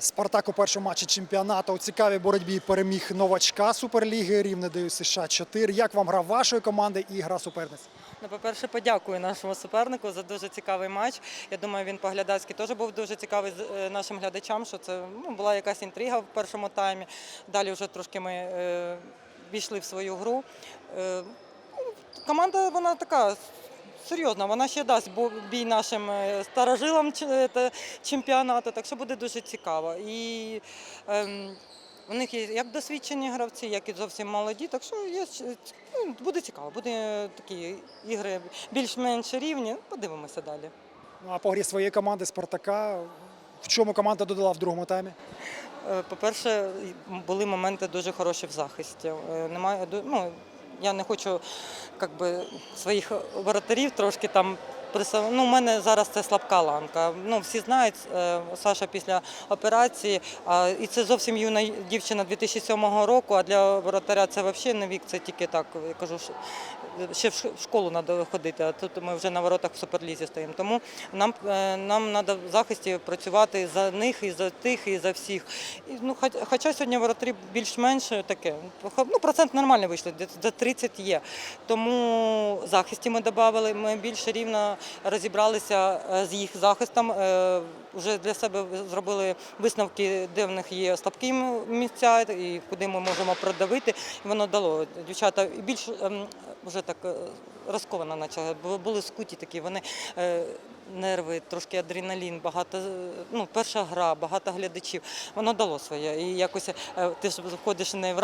Спартак у першому матчі чемпіонату у цікавій боротьбі переміг новачка Суперліги Рівне ДЮСШ США 4. Як вам гра вашої команди і гра суперниць? Ну, по-перше, подякую нашому супернику за дуже цікавий матч. Я думаю, він по-глядацьки теж був дуже цікавий е, нашим глядачам, що це ну, була якась інтрига в першому таймі. Далі вже трошки ми е, війшли в свою гру. Е, ну, команда вона така. Серйозна, вона ще дасть бій нашим е, старожилам е, чемпіонату, так що буде дуже цікаво. І ем, у них є як досвідчені гравці, як і зовсім молоді. Так що є, ну, буде цікаво, буде такі ігри більш-менш рівні. Подивимося далі. Ну а по грі своєї команди Спартака. В чому команда додала в другому таймі? Е, По-перше, були моменти дуже хороші в захисті. Немає ну, я не хочу как би, своїх воротарів трошки там. Ну, у мене зараз це слабка ланка. Ну, всі знають, е, Саша після операції, і це зовсім юна дівчина 2007 року, а для воротаря це взагалі не вік, це тільки так, я кажу, ще в школу треба ходити, а тут ми вже на воротах в суперлізі стоїмо. Тому нам, е, нам треба в захисті працювати за них, і за тих, і за всіх. І, ну, хоча сьогодні воротарі більш-менш таке, ну, процент нормальний вийшли, за 30 є. Тому захисті ми додали, ми більш рівно розібралися е, з їх захистом. е, Вже для себе зробили висновки, де в них є слабкі місця і куди ми можемо продавити. Воно дало. Дівчата більш ем, вже так е, розковано почали. Бо Були скуті такі, вони е, нерви, трошки адреналін, багато, е, ну, перша гра, багато глядачів. Воно дало своє. І якось ти ж виходиш не в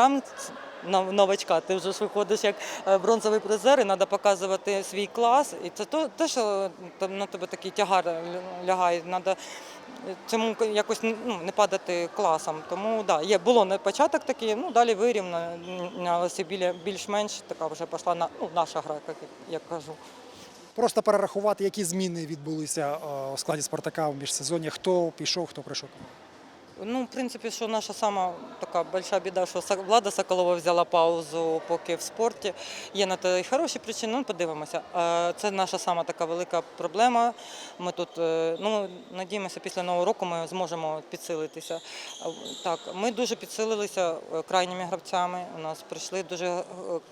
нов- новачка, ти вже ж виходиш як бронзовий призер, і треба показувати свій клас. І це те, що на тебе такий тягар лягає. Треба цьому якось ну, не падати класом. Тому да, є було на початок такий, ну далі вирівнялося біля більш-менш така вже пішла на ну, наша гра, як, як кажу. Просто перерахувати, які зміни відбулися е, у складі Спартака в міжсезоні, Хто пішов, хто прийшов. Ну, в принципі, що наша сама така большая біда, що Влада Соколова взяла паузу поки в спорті. Є на те і хороші причини, ну подивимося. Це наша сама така велика проблема. Ми тут, е, ну, надіємося, після нового року ми зможемо підсилитися. Так, ми дуже підсилилися е, крайніми гравцями. У нас прийшли дуже е,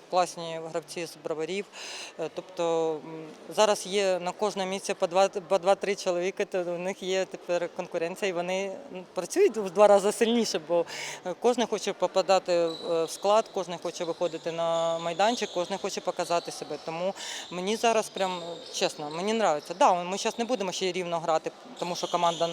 класні гравці з броварів. Тобто зараз є на кожне місце по два по два-три чоловіка, то у них є тепер конкуренція, і вони працюють в два рази сильніше, бо е, кожен хоче попадати е, в склад, кожен хоче виходити на майданчик, кожен хоче показати себе. Тому мені зараз прям чесно, мені подобається. Да, ми зараз не будемо ще рівно грати, тому що команда.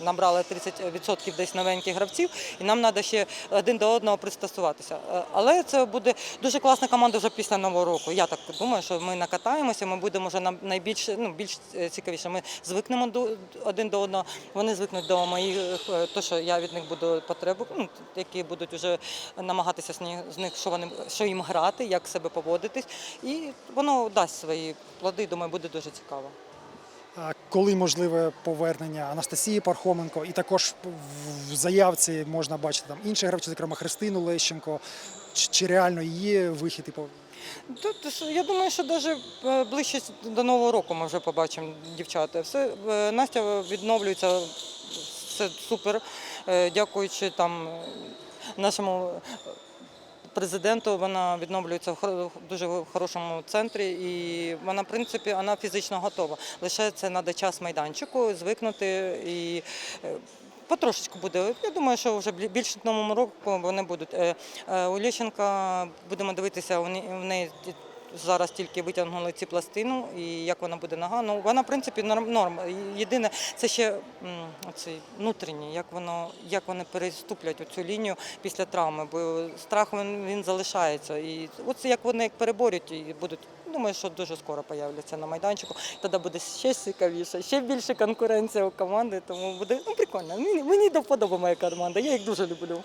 Набрали 30% десь новеньких гравців, і нам треба ще один до одного пристосуватися. Е, Але це буде дуже класна команда вже після нового року. Я так думаю, що ми накатаємося, ми будемо вже найбільш ну більш е, цікавіше. Ми звикнемо до один до одного. Вони звикнуть до моїх, е, то що я від них буду потребу, ну, які будуть вже намагатися з них, що вони що їм грати, як себе поводитись, і воно дасть свої плоди. Думаю, буде дуже цікаво. Коли можливе повернення Анастасії Пархоменко, і також в заявці можна бачити там інші гравці, зокрема Христину Лещенко. Чи, реально є вихід і пов- Тут я думаю, що навіть ближче до нового року ми вже побачимо дівчата. Все е, Настя відновлюється, все супер. Е, Дякуючи там е, нашому президенту, вона відновлюється в дуже хорошому центрі, і вона, в принципі, вона фізично готова. Лише це треба час майданчику, звикнути і. е, Потрошечку буде. Я думаю, що вже більше новому року вони будуть. Е, е, У Лещенка будемо дивитися, в неї зараз тільки витягнули ці пластину, і як вона буде нога. Ну вона, в принципі, норм. норм. Єдине, це ще оцей внутрішній, як воно, як вони переступлять цю лінію після травми, бо страх він, він залишається. І от як вони як переборють і будуть. Думаю, що дуже скоро появляться на майданчику. Тоді буде ще цікавіше, ще більше конкуренція у команди. Тому буде ну прикольно. Мені, мені до вподоби моя команда. Я їх дуже люблю.